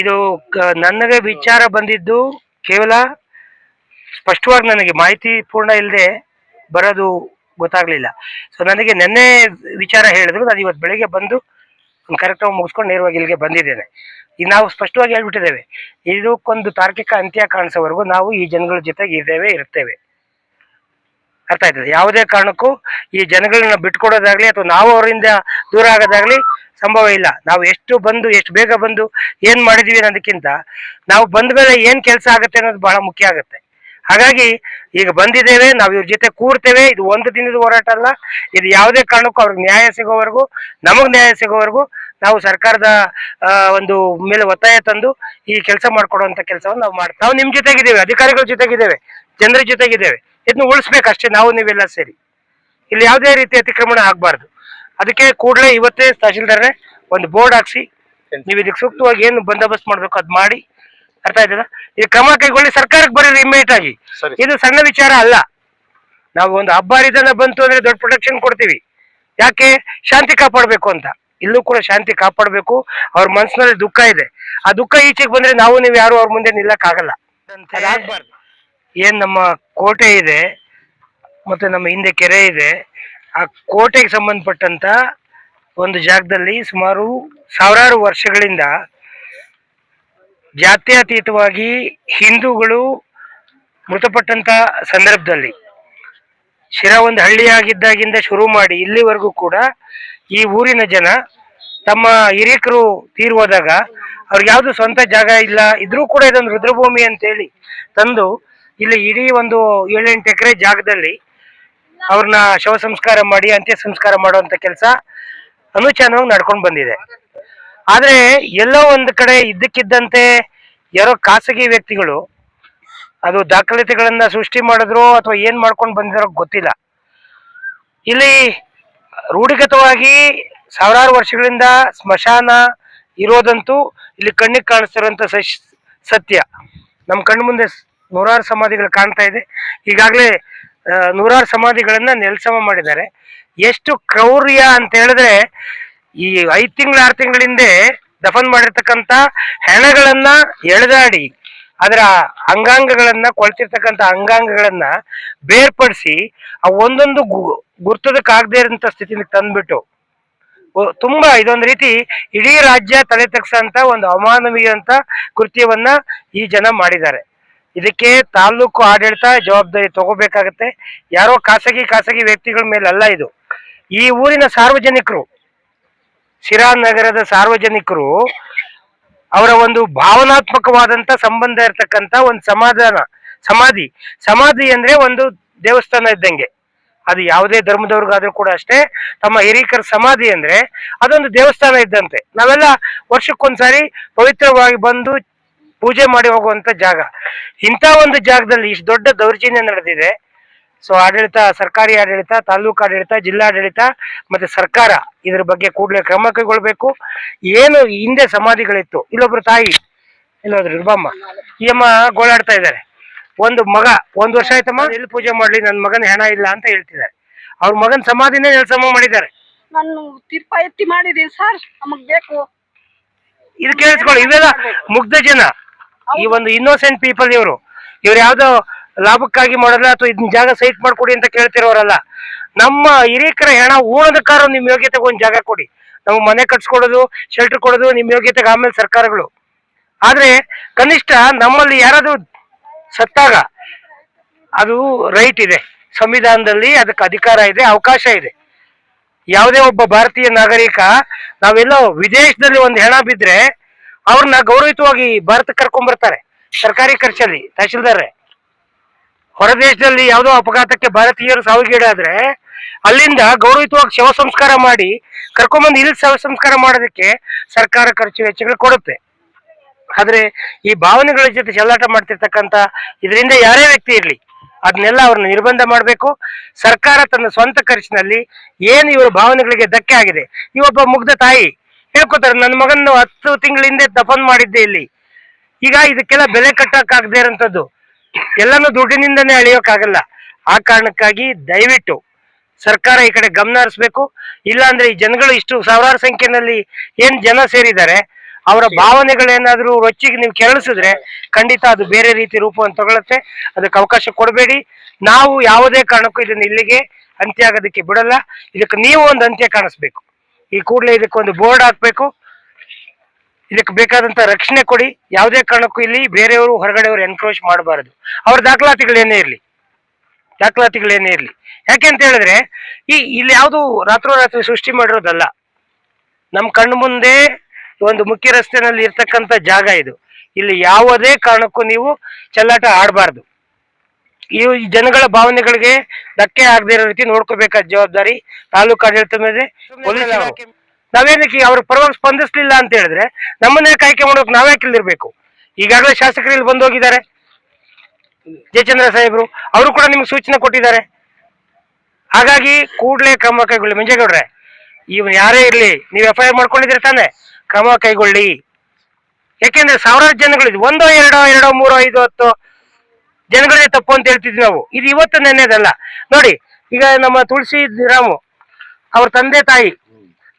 ಇದು ನನಗೆ ವಿಚಾರ ಬಂದಿದ್ದು ಕೇವಲ ಸ್ಪಷ್ಟವಾಗಿ ನನಗೆ ಮಾಹಿತಿ ಪೂರ್ಣ ಇಲ್ಲದೆ ಬರೋದು ಗೊತ್ತಾಗ್ಲಿಲ್ಲ. ಸೊ ನನಗೆ ನೆನ್ನೆ ವಿಚಾರ ಹೇಳಿದ್ರು, ನಾನು ಇವತ್ತು ಬೆಳಿಗ್ಗೆ ಬಂದು ಒಂದು ಕಾರ್ಯಕ್ರಮ ಮುಗಿಸ್ಕೊಂಡು ನೇರವಾಗಿ ಇಲ್ಲಿಗೆ ಬಂದಿದ್ದೇನೆ. ಈಗ ನಾವು ಸ್ಪಷ್ಟವಾಗಿ ಹೇಳ್ಬಿಟ್ಟಿದ್ದೇವೆ, ಇದಕ್ಕೊಂದು ತಾರ್ಕಿಕ ಅಂತ್ಯ ಕಾಣಿಸೋವರೆಗೂ ನಾವು ಈ ಜನಗಳ ಜೊತೆಗೆ ಇದ್ದೇವೆ ಇರ್ತೇವೆ ಅರ್ಥ ಆಯ್ತದೆ. ಯಾವುದೇ ಕಾರಣಕ್ಕೂ ಈ ಜನಗಳನ್ನ ಬಿಟ್ಕೊಡೋದಾಗ್ಲಿ ಅಥವಾ ನಾವು ಅವರಿಂದ ದೂರ ಆಗೋದಾಗ್ಲಿ ಸಂಭವ ಇಲ್ಲ. ನಾವು ಎಷ್ಟು ಬಂದು, ಎಷ್ಟು ಬೇಗ ಬಂದು ಏನ್ ಮಾಡಿದೀವಿ ಅನ್ನೋದಕ್ಕಿಂತ ನಾವು ಬಂದ ಮೇಲೆ ಏನ್ ಕೆಲಸ ಆಗುತ್ತೆ ಅನ್ನೋದು ಬಹಳ ಮುಖ್ಯ ಆಗುತ್ತೆ. ಹಾಗಾಗಿ ಈಗ ಬಂದಿದ್ದೇವೆ, ನಾವು ಇವ್ರ ಜೊತೆ ಕೂರ್ತೇವೆ, ಇದು ಒಂದು ದಿನದ ಹೋರಾಟ ಅಲ್ಲ. ಇದು ಯಾವುದೇ ಕಾರಣಕ್ಕೂ ಅವ್ರಿಗೆ ನ್ಯಾಯ ಸಿಗೋವರೆಗೂ, ನಮಗ್ ನ್ಯಾಯ ಸಿಗೋವರೆಗೂ ನಾವು ಸರ್ಕಾರದ ಒಂದು ಮೇಲೆ ಒತ್ತಾಯ ತಂದು ಈ ಕೆಲಸ ಮಾಡ್ಕೊಡುವಂತ ಕೆಲಸವನ್ನು ನಾವು ಮಾಡ್ತೇವೆ ನಾವು ನಿಮ್ ಜೊತೆಗಿದ್ದೇವೆ, ಅಧಿಕಾರಿಗಳ ಜೊತೆಗಿದ್ದೇವೆ, ಜನರ ಜೊತೆಗಿದ್ದೇವೆ. ಇದನ್ನ ಉಳಿಸ್ಬೇಕಷ್ಟೇ ನಾವು ನೀವೆಲ್ಲ ಸೇರಿ. ಇಲ್ಲಿ ಯಾವುದೇ ರೀತಿ ಅತಿಕ್ರಮಣ ಆಗಬಾರ್ದು. ಅದಕ್ಕೆ ಕೂಡಲೇ ಇವತ್ತೇ ತಹಶೀಲ್ದಾರ್ರೆ ಒಂದು ಬೋರ್ಡ್ ಹಾಕ್ಸಿ ನೀವು ಇದಕ್ಕೆ ಸೂಕ್ತವಾಗಿ ಏನು ಬಂದೋಬಸ್ತ್ ಮಾಡ್ಬೇಕು ಅದ್ ಮಾಡಿ. ಅರ್ಥ ಆಯ್ತದ? ಈ ಕ್ರಮ ಕೈಗೊಳ್ಳಿ ಸರ್ಕಾರಕ್ಕೆ ಬರೀರಿ ಇಮ್ಮಿಡಿಯೇಟ್ ಆಗಿ. ಇದು ಸಣ್ಣ ವಿಚಾರ ಅಲ್ಲ. ನಾವು ಒಂದು ಹಬ್ಬ ಇದನ್ನ ಬಂತು ಅಂದ್ರೆ ದೊಡ್ಡ ಪ್ರೊಟೆಕ್ಷನ್ ಕೊಡ್ತೀವಿ. ಯಾಕೆ? ಶಾಂತಿ ಕಾಪಾಡಬೇಕು ಅಂತ. ಇಲ್ಲೂ ಕೂಡ ಶಾಂತಿ ಕಾಪಾಡಬೇಕು. ಅವ್ರ ಮನಸ್ಸಿನಲ್ಲಿ ದುಃಖ ಇದೆ. ಆ ದುಃಖ ಈಚೆಗೆ ಬಂದ್ರೆ ನಾವು ನೀವು ಯಾರು ಅವ್ರ ಮುಂದೆ ನಿಲ್ಲಕ್ಕಾಗಲ್ಲ. ಅದಾಗ್ಬಾರ್ದು. ಏನ್ ನಮ್ಮ ಕೋಟೆ ಇದೆ, ಮತ್ತೆ ನಮ್ಮ ಹಿಂದೆ ಕೆರೆ ಇದೆ, ಆ ಕೋಟೆಗೆ ಸಂಬಂಧಪಟ್ಟಂತ ಒಂದು ಜಾಗದಲ್ಲಿ ಸುಮಾರು ಸಾವಿರಾರು ವರ್ಷಗಳಿಂದ ಜಾತ್ಯತೀತವಾಗಿ ಹಿಂದೂಗಳು ಮೃತಪಟ್ಟಂತ ಸಂದರ್ಭದಲ್ಲಿ ಶಿರಾ ಒಂದು ಹಳ್ಳಿಯಾಗಿದ್ದಾಗಿಂದ ಶುರು ಮಾಡಿ ಇಲ್ಲಿವರೆಗೂ ಕೂಡ ಈ ಊರಿನ ಜನ ತಮ್ಮ ಹಿರಿಯಕರು ತೀರ್ ಹೋದಾಗ ಅವ್ರಿಗೆ ಯಾವ್ದು ಸ್ವಂತ ಜಾಗ ಇಲ್ಲ, ಇದ್ರೂ ಕೂಡ ಇದೊಂದು ರುದ್ರಭೂಮಿ ಅಂತೇಳಿ ತಂದು ಇಲ್ಲಿ ಇಡೀ ಒಂದು ಏಳೆಂಟು ಎಕರೆ ಜಾಗದಲ್ಲಿ ಅವ್ರನ್ನ ಶವ ಸಂಸ್ಕಾರ ಮಾಡಿ, ಅಂತ್ಯ ಸಂಸ್ಕಾರ ಮಾಡುವಂತ ಕೆಲಸ ಅನುಚಾನವಾಗಿ ನಡ್ಕೊಂಡು ಬಂದಿದೆ. ಆದ್ರೆ ಎಲ್ಲೋ ಒಂದು ಕಡೆ ಇದ್ದಕ್ಕಿದ್ದಂತೆ ಯಾರೋ ಖಾಸಗಿ ವ್ಯಕ್ತಿಗಳು ಅದು ದಾಖಲಾತಿಗಳನ್ನ ಸೃಷ್ಟಿ ಮಾಡಿದ್ರು ಅಥವಾ ಏನ್ ಮಾಡ್ಕೊಂಡು ಬಂದಿರೋ ಗೊತ್ತಿಲ್ಲ. ಇಲ್ಲಿ ರೂಢಿಗತವಾಗಿ ಸಾವಿರಾರು ವರ್ಷಗಳಿಂದ ಸ್ಮಶಾನ ಇರೋದಂತೂ ಇಲ್ಲಿ ಕಣ್ಣಿಗೆ ಕಾಣಿಸ್ತಿರೋಂಥ ಸತ್ಯ. ನಮ್ಮ ಕಣ್ಣು ಮುಂದೆ ನೂರಾರು ಸಮಾಧಿಗಳು ಕಾಣ್ತಾ ಇದೆ. ಈಗಾಗಲೇ ನೂರಾರು ಸಮಾಧಿಗಳನ್ನ ನೆಲಸಮ ಮಾಡಿದ್ದಾರೆ. ಎಷ್ಟು ಕ್ರೌರ್ಯ ಅಂತ ಹೇಳಿದ್ರೆ, ಈ ಐದು ತಿಂಗಳು, ಆರು ತಿಂಗಳ ಹಿಂದೆ ದಫನ್ ಮಾಡಿರ್ತಕ್ಕಂಥ ಹೆಣಗಳನ್ನ ಎಳೆದಾಡಿ, ಅದರ ಅಂಗಾಂಗಗಳನ್ನ, ಕೊಳ್ತಿರ್ತಕ್ಕಂಥ ಅಂಗಾಂಗಗಳನ್ನ ಬೇರ್ಪಡಿಸಿ, ಆ ಒಂದೊಂದು ಗುರ್ತದಕ್ಕಾಗದೇ ಇರೋಂಥ ಸ್ಥಿತಿಗೆ ತಂದ್ಬಿಟ್ಟು ತುಂಬಾ ಇದೊಂದು ರೀತಿ ಇಡೀ ರಾಜ್ಯ ತಲೆ ತಗ್ಸಂತ ಒಂದು ಅಮಾನವೀಯ ಅಂತ ಕೃತ್ಯವನ್ನ ಈ ಜನ ಮಾಡಿದ್ದಾರೆ. ಇದಕ್ಕೆ ತಾಲೂಕು ಆಡಳಿತ ಜವಾಬ್ದಾರಿ ತಗೋಬೇಕಾಗತ್ತೆ. ಯಾರೋ ಖಾಸಗಿ ಖಾಸಗಿ ವ್ಯಕ್ತಿಗಳ ಮೇಲೆ ಅಲ್ಲ ಇದು. ಈ ಊರಿನ ಸಾರ್ವಜನಿಕರು, ಶಿರಾ ನಗರದ ಸಾರ್ವಜನಿಕರು ಅವರ ಒಂದು ಭಾವನಾತ್ಮಕವಾದಂತ ಸಂಬಂಧ ಇರತಕ್ಕಂತ ಒಂದು ಸಮಾಧಾನ, ಸಮಾಧಿ. ಸಮಾಧಿ ಅಂದ್ರೆ ಒಂದು ದೇವಸ್ಥಾನ ಇದ್ದಂಗೆ. ಅದು ಯಾವುದೇ ಧರ್ಮದವ್ರಿಗಾದ್ರೂ ಕೂಡ ಅಷ್ಟೇ. ತಮ್ಮ ಹಿರೀಕರ ಸಮಾಧಿ ಅಂದ್ರೆ ಅದೊಂದು ದೇವಸ್ಥಾನ ಇದ್ದಂತೆ. ನಾವೆಲ್ಲ ವರ್ಷಕ್ಕೊಂದ್ಸಾರಿ ಪವಿತ್ರವಾಗಿ ಬಂದು ಪೂಜೆ ಮಾಡಿ ಹೋಗುವಂತ ಜಾಗ. ಇಂಥ ಒಂದು ಜಾಗದಲ್ಲಿ ಇಷ್ಟು ದೊಡ್ಡ ದೌರ್ಜನ್ಯ ನಡೆದಿದೆ. ಸೊ ಆಡಳಿತ ಸರ್ಕಾರಿ ಆಡಳಿತ ತಾಲೂಕು ಆಡಳಿತ ಜಿಲ್ಲಾಡಳಿತ ಮತ್ತೆ ಸರ್ಕಾರ ಇದ್ರ ಬಗ್ಗೆ ಕೂಡಲೇ ಕ್ರಮ ಕೈಗೊಳ್ಬೇಕು. ಏನು ಹಿಂದೆ ಸಮಾಧಿಗಳಿತ್ತು. ಇಲ್ಲೊಬ್ರು ತಾಯಿ ಇಲ್ಲೋದ್ರು ಬಮ್ಮ ಈ ಅಮ್ಮ ಗೋಳಾಡ್ತಾ ಇದ್ದಾರೆ. ಒಂದು ಮಗ ಒಂದ್ ವರ್ಷ ಆಯ್ತಮ್ಮ? ಎಲ್ಲಿ ಪೂಜೆ ಮಾಡ್ಲಿ? ನನ್ನ ಮಗನ ಹೆಣ ಇಲ್ಲ ಅಂತ ಹೇಳ್ತಿದ್ದಾರೆ. ಅವ್ರ ಮಗನ ಸಮಾಧಿನೇ ನೆಲಸಮ ಮಾಡಿದ್ದಾರೆ. ನಾನು ತೀರ್ಪ ಎತ್ತಿ ಮಾಡಿದೀನಿ ಸರ್. ನಮಗ್ ಬೇಕು. ಇದು ಕೇಳಿಸ್ಕೊಳ್ಳಿ. ಇವೆಲ್ಲ ಮುಗ್ಧ ಜನ. ಈ ಒಂದು ಇನ್ನೋಸೆಂಟ್ ಪೀಪಲ್ ಇವರು. ಇವ್ರು ಯಾವ್ದೋ ಲಾಭಕ್ಕಾಗಿ ಮಾಡಲ್ಲ ಅಥವಾ ಇದನ್ನ ಜಾಗ ಸೈಟ್ ಮಾಡ್ಕೊಡಿ ಅಂತ ಕೇಳ್ತಿರೋರಲ್ಲ. ನಮ್ಮ ಹಿರಿಯಕರ ಹೆಣ ಊಣದಕ್ಕಾರ ನಿಮ್ ಯೋಗ್ಯತೆಗೆ ಒಂದ್ ಜಾಗ ಕೊಡಿ. ನಮ್ಗೆ ಮನೆ ಕಟ್ಸ್ಕೊಡೋದು ಶೆಲ್ಟರ್ ಕೊಡೋದು ನಿಮ್ ಯೋಗ್ಯತೆಗೆ ಆಮೇಲೆ ಸರ್ಕಾರಗಳು. ಆದ್ರೆ ಕನಿಷ್ಠ ನಮ್ಮಲ್ಲಿ ಯಾರಾದ್ರೂ ಸತ್ತಾಗ ಅದು ರೈಟ್ ಇದೆ. ಸಂವಿಧಾನದಲ್ಲಿ ಅದಕ್ಕೆ ಅಧಿಕಾರ ಇದೆ, ಅವಕಾಶ ಇದೆ. ಯಾವುದೇ ಒಬ್ಬ ಭಾರತೀಯ ನಾಗರಿಕ ನಾವೆಲ್ಲೋ ವಿದೇಶದಲ್ಲಿ ಒಂದು ಹೆಣ ಬಿದ್ರೆ ಅವ್ರನ್ನ ಗೌರವಿತವಾಗಿ ಭಾರತ ಕರ್ಕೊಂಡ್ ಬರ್ತಾರೆ ಸರ್ಕಾರಿ ಖರ್ಚಲ್ಲಿ, ತಹಶೀಲ್ದಾರ್ರೆ. ಹೊರ ದೇಶದಲ್ಲಿ ಯಾವುದೋ ಅಪಘಾತಕ್ಕೆ ಭಾರತೀಯರು ಸಾವಿಗೀಡಾದ್ರೆ, ಅಲ್ಲಿಂದ ಗೌರವಿತವಾಗಿ ಶವ ಸಂಸ್ಕಾರ ಮಾಡಿ, ಕರ್ಕೊಂಬಂದು ಇಲ್ಲಿ ಶವ ಸಂಸ್ಕಾರ ಮಾಡೋದಕ್ಕೆ ಸರ್ಕಾರ ಖರ್ಚು ವೆಚ್ಚಗಳು ಕೊಡುತ್ತೆ. ಆದ್ರೆ ಈ ಭಾವನೆಗಳ ಜೊತೆ ಚೆಲ್ಲಾಟ ಮಾಡ್ತಿರ್ತಕ್ಕಂತ ಇದರಿಂದ ಯಾರೇ ವ್ಯಕ್ತಿ ಇರ್ಲಿ, ಅದನ್ನೆಲ್ಲ ಅವ್ರನ್ನ ನಿರ್ಬಂಧ ಮಾಡಬೇಕು. ಸರ್ಕಾರ ತನ್ನ ಸ್ವಂತ ಖರ್ಚಿನಲ್ಲಿ ಏನು ಇವರ ಭಾವನೆಗಳಿಗೆ ಧಕ್ಕೆ ಆಗಿದೆ. ಇವೊಬ್ಬ ಮುಗ್ಧ ತಾಯಿ ಹೇಳ್ಕೊತಾರೆ, ನನ್ನ ಮಗನ ಹತ್ತು ತಿಂಗಳ ಹಿಂದೆ ದಫನ್ ಮಾಡಿದ್ದೆ ಇಲ್ಲಿ. ಈಗ ಇದಕ್ಕೆಲ್ಲ ಬೆಲೆ ಕಟ್ಟಕ್ಕಾಗದೇ ಇರೋಂಥದ್ದು. ಎಲ್ಲಾನು ದುಡ್ಡಿನಿಂದನೇ ಅಳಿಯೋಕ್ಕಾಗಲ್ಲ. ಆ ಕಾರಣಕ್ಕಾಗಿ ದಯವಿಟ್ಟು ಸರ್ಕಾರ ಈ ಕಡೆ ಗಮನ ಹರಿಸ್ಬೇಕು. ಇಲ್ಲಾಂದ್ರೆ ಈ ಜನಗಳು ಇಷ್ಟು ಸಾವಿರಾರು ಸಂಖ್ಯೆನಲ್ಲಿ ಏನ್ ಜನ ಸೇರಿದ್ದಾರೆ, ಅವರ ಭಾವನೆಗಳೇನಾದ್ರೂ ರೊಚ್ಚಿಗೆ ನೀವು ಕೆರಳಿಸಿದ್ರೆ ಖಂಡಿತ ಅದು ಬೇರೆ ರೀತಿ ರೂಪವನ್ನು ತಗೊಳತ್ತೆ ಅದಕ್ಕೆ ಅವಕಾಶ ಕೊಡಬೇಡಿ. ನಾವು ಯಾವುದೇ ಕಾರಣಕ್ಕೂ ಇದನ್ನ ಇಲ್ಲಿಗೆ ಅಂತ್ಯ ಆಗೋದಕ್ಕೆ ಬಿಡಲ್ಲ. ಇದಕ್ಕೆ ನೀವು ಒಂದು ಅಂತ್ಯ ಕಾಣಿಸ್ಬೇಕು. ಈ ಕೂಡಲೇ ಇದಕ್ಕೆ ಒಂದು ಬೋರ್ಡ್ ಹಾಕ್ಬೇಕು. ಇದಕ್ಕೆ ಬೇಕಾದಂತ ರಕ್ಷಣೆ ಕೊಡಿ. ಯಾವುದೇ ಕಾರಣಕ್ಕೂ ಇಲ್ಲಿ ಬೇರೆಯವರು ಹೊರಗಡೆಯವರು ಎನ್ಕ್ರೋಚ್ ಮಾಡಬಾರದು. ಅವ್ರ ದಾಖಲಾತಿಗಳೇನೇ ಇರಲಿ. ದಾಖಲಾತಿಗಳೇನೇ ಇರಲಿ. ಯಾಕೆ ಅಂತ ಹೇಳಿದ್ರೆ, ಈ ಇಲ್ಲಿ ಯಾವುದು ರಾತ್ರೋರಾತ್ರಿ ಸೃಷ್ಟಿ ಮಾಡಿರೋದಲ್ಲ. ನಮ್ಮ ಕಣ್ಣು ಮುಂದೆ ಒಂದು ಮುಖ್ಯ ರಸ್ತೆನಲ್ಲಿ ಇರ್ತಕ್ಕಂಥ ಜಾಗ ಇದು. ಇಲ್ಲಿ ಯಾವುದೇ ಕಾರಣಕ್ಕೂ ನೀವು ಚೆಲ್ಲಾಟ ಆಡಬಾರ್ದು. ಈ ಜನಗಳ ಭಾವನೆಗಳಿಗೆ ಧಕ್ಕೆ ಆಗದೆ ಇರೋ ರೀತಿ ನೋಡ್ಕೋಬೇಕಾದ ಜವಾಬ್ದಾರಿ ತಾಲೂಕು ಆಡಳಿತ ಮೇಲೆ ಪೊಲೀಸ್ ಇಲಾಖೆ ನಾವೇನಕ್ಕೆ ಅವ್ರ ಪರವಾಗಿ ಸ್ಪಂದಿಸ್ಲಿಲ್ಲ ಅಂತ ಹೇಳಿದ್ರೆ ನಮ್ಮನ್ನೇ ಕಾಯ್ಕೆ ಮಾಡೋಕೆ ನಾವ್ಯಾಕೆ ಇಲ್ಲಿರ್ಬೇಕು ಈಗಾಗಲೇ ಶಾಸಕರು ಇಲ್ಲಿ ಬಂದು ಹೋಗಿದ್ದಾರೆ. ಜಯಚಂದ್ರ ಸಾಹೇಬ್ರು ಅವರು ಕೂಡ ನಿಮ್ಗೆ ಸೂಚನೆ ಕೊಟ್ಟಿದ್ದಾರೆ. ಹಾಗಾಗಿ ಕೂಡಲೇ ಕ್ರಮ ಕೈಗೊಳ್ಳಿ. ಮಂಜೇಗೌಡ್ರೆ ಇವನ್ ಯಾರೇ ಇರ್ಲಿ ನೀವು ಎಫ್ ಐ ಆರ್ ಮಾಡ್ಕೊಂಡಿದ್ರೆ ತಾನೆ? ಕ್ರಮ ಕೈಗೊಳ್ಳಿ. ಯಾಕೆಂದ್ರೆ ಸಾವಿರಾರು ಜನಗಳಿದ್ವಿ. ಒಂದೋ ಎರಡೋ ಎರಡೋ ಮೂರೋ ಐದು ಹತ್ತು ಜನಗಳೇ ತಪ್ಪು ಅಂತ ಹೇಳ್ತಿದ್ವಿ ನಾವು. ಇದು ಇವತ್ತು ನೆನ್ನೆದಲ್ಲ. ನೋಡಿ, ಈಗ ನಮ್ಮ ತುಳಸಿ ರಾಮು, ಅವ್ರ ತಂದೆ ತಾಯಿ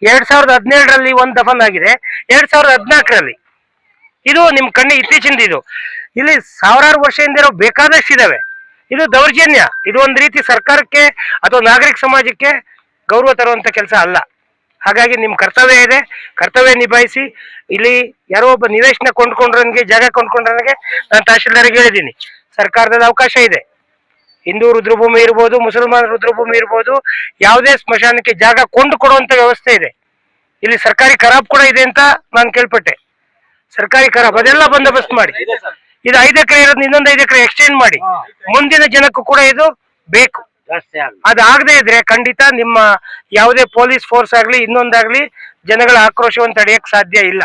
ಎರಡ್ ಸಾವಿರದ ಹದಿನೇಳರಲ್ಲಿ ಒಂದು ದಫನ್ ಆಗಿದೆ. ಎರಡ್ ಸಾವಿರದ ಹದಿನಾಲ್ಕರಲ್ಲಿ. ಇದು ನಿಮ್ ಕಣ್ಣಿ ಇತ್ತೀಚಿಂದ ಇದು ಇಲ್ಲಿ ಸಾವಿರಾರು ವರ್ಷದಿಂದ ಇರೋ ಬೇಕಾದಷ್ಟು ಇದಾವೆ. ಇದು ದೌರ್ಜನ್ಯ. ಇದು ಒಂದು ರೀತಿ ಸರ್ಕಾರಕ್ಕೆ ಅಥವಾ ನಾಗರಿಕ ಸಮಾಜಕ್ಕೆ ಗೌರವ ತರುವಂತ ಕೆಲಸ ಅಲ್ಲ. ಹಾಗಾಗಿ ನಿಮ್ ಕರ್ತವ್ಯ ಇದೆ. ಕರ್ತವ್ಯ ನಿಭಾಯಿಸಿ. ಇಲ್ಲಿ ಯಾರೋ ಒಬ್ಬ ನಿವೇಶನ ಕೊಂಡ್ಕೊಂಡ್ರನ್ಗೆ ಜಾಗ ಕೊಂಡ್ಕೊಂಡ್ರನ್ಗೆ ನಾನು ತಹಶೀಲ್ದಾರಿಗೆ ಹೇಳಿದ್ದೀನಿ ಸರ್ಕಾರದಲ್ಲಿ ಅವಕಾಶ ಇದೆ. ಹಿಂದೂ ರುದ್ರಭೂಮಿ ಇರ್ಬೋದು ಮುಸಲ್ಮಾನ ರುದ್ರಭೂಮಿ ಇರ್ಬೋದು ಯಾವುದೇ ಸ್ಮಶಾನಕ್ಕೆ ಜಾಗ ಕೊಂಡು ಕೊಡುವಂತ ವ್ಯವಸ್ಥೆ ಇದೆ. ಇಲ್ಲಿ ಸರ್ಕಾರಿ ಖರಾಬ್ ಕೂಡ ಇದೆ ಅಂತ ನಾನು ಕೇಳ್ಪಟ್ಟೆ. ಸರ್ಕಾರಿ ಖರಾಬ್ ಅದೆಲ್ಲ ಬಂದೋಬಸ್ತ್ ಮಾಡಿ. ಇದು ಐದು ಎಕರೆ ಇರೋದು ಇನ್ನೊಂದು ಐದು ಎಕರೆ ಎಕ್ಸ್ಚೇಂಜ್ ಮಾಡಿ. ಮುಂದಿನ ಜನಕ್ಕೂ ಕೂಡ ಇದು ಬೇಕು. ಅದಾಗದೇ ಇದ್ರೆ ಖಂಡಿತ ನಿಮ್ಮ ಯಾವುದೇ ಪೊಲೀಸ್ ಫೋರ್ಸ್ ಆಗ್ಲಿ ಇನ್ನೊಂದಾಗ್ಲಿ ಜನಗಳ ಆಕ್ರೋಶವನ್ನು ತಡೆಯಕ್ ಸಾಧ್ಯ ಇಲ್ಲ.